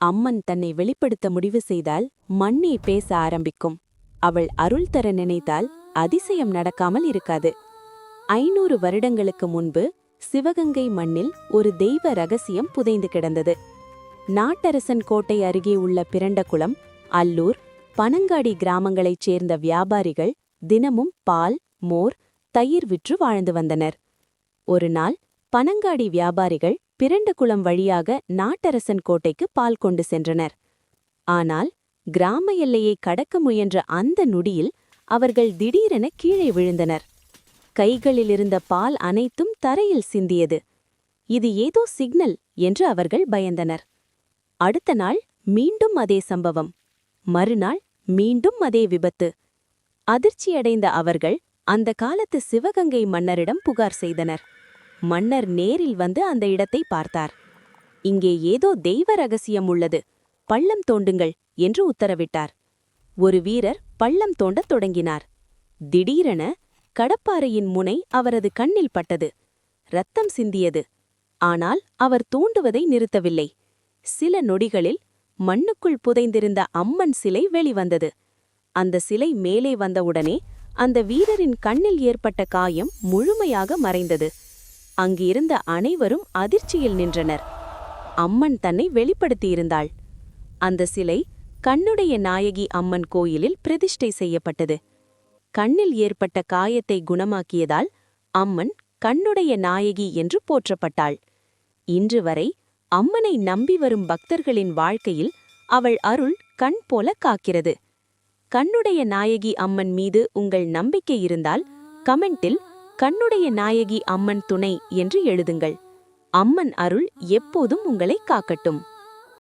அம்மன் தன்னை வெளிப்படுத்த முடிவு செய்தால் மண்ணே பேச ஆரம்பிக்கும். அவள் அருள் தர நினைத்தால் அதிசயம் நடக்காமல் இருக்காது. ஐநூறு வருடங்களுக்கு முன்பு சிவகங்கை மண்ணில் ஒரு தெய்வ ரகசியம் புதைந்து கிடந்தது. நாட்டரசன் கோட்டை அருகே உள்ள பிரண்டகுளம் அல்லூர் பனங்காடி கிராமங்களைச் சேர்ந்த வியாபாரிகள் தினமும் பால் மோர் தயிர் விற்று வாழ்ந்து வந்தனர். ஒரு நாள் பனங்காடி வியாபாரிகள் பிரண்டகுளம் வழியாக நாட்டரசன் கோட்டைக்கு பால் கொண்டு சென்றனர். ஆனால் கிராம எல்லையை கடக்க முயன்ற அந்த நொடியில் அவர்கள் திடீரென கீழே விழுந்தனர். கைகளிலிருந்த பால் அனைத்தும் தரையில் சிந்தியது. இது ஏதோ சிக்னல் என்று அவர்கள் பயந்தனர். அடுத்த நாள் மீண்டும் அதே சம்பவம். மறுநாள் மீண்டும் அதே விபத்து. அதிர்ச்சியடைந்த அவர்கள் அந்த காலத்து சிவகங்கை மன்னரிடம் புகார் செய்தனர். மன்னர் நேரில் வந்து அந்த இடத்தை பார்த்தார். இங்கே ஏதோ தெய்வ ரகசியம் உள்ளது. பள்ளம் தோண்டுங்கள் என்று உத்தரவிட்டார். ஒரு வீரர் பள்ளம் தோண்டத் தொடங்கினார். திடீரென கடப்பாறையின் முனை அவரது கண்ணில் பட்டது. ரத்தம் சிந்தியது. ஆனால் அவர் தூண்டுவதை நிறுத்தவில்லை. சில நொடிகளில் மண்ணுக்குள் புதைந்திருந்த அம்மன் சிலை வெளிவந்தது. அந்த சிலை மேலே வந்தவுடனே அந்த வீரரின் கண்ணில் ஏற்பட்ட காயம் முழுமையாக மறைந்தது. அங்கிருந்த அனைவரும் அதிர்ச்சியில் நின்றனர். அம்மன் தன்னை வெளிப்படுத்தியிருந்தாள். அந்த சிலை கண்ணுடைய நாயகி அம்மன் கோயிலில் பிரதிஷ்டை செய்யப்பட்டது. கண்ணில் ஏற்பட்ட காயத்தை குணமாக்கியதால் அம்மன் கண்ணுடைய நாயகி என்று போற்றப்பட்டாள். இன்று வரை அம்மனை நம்பி வரும் பக்தர்களின் வாழ்க்கையில் அவள் அருள் கண் போல காக்கிறது. கண்ணுடைய நாயகி அம்மன் மீது உங்கள் நம்பிக்கை இருந்தால் கமெண்டில் கண்ணுடைய நாயகி அம்மன் துணை என்று எழுதுங்கள். அம்மன் அருள் எப்போதும் உங்களை காக்கட்டும்.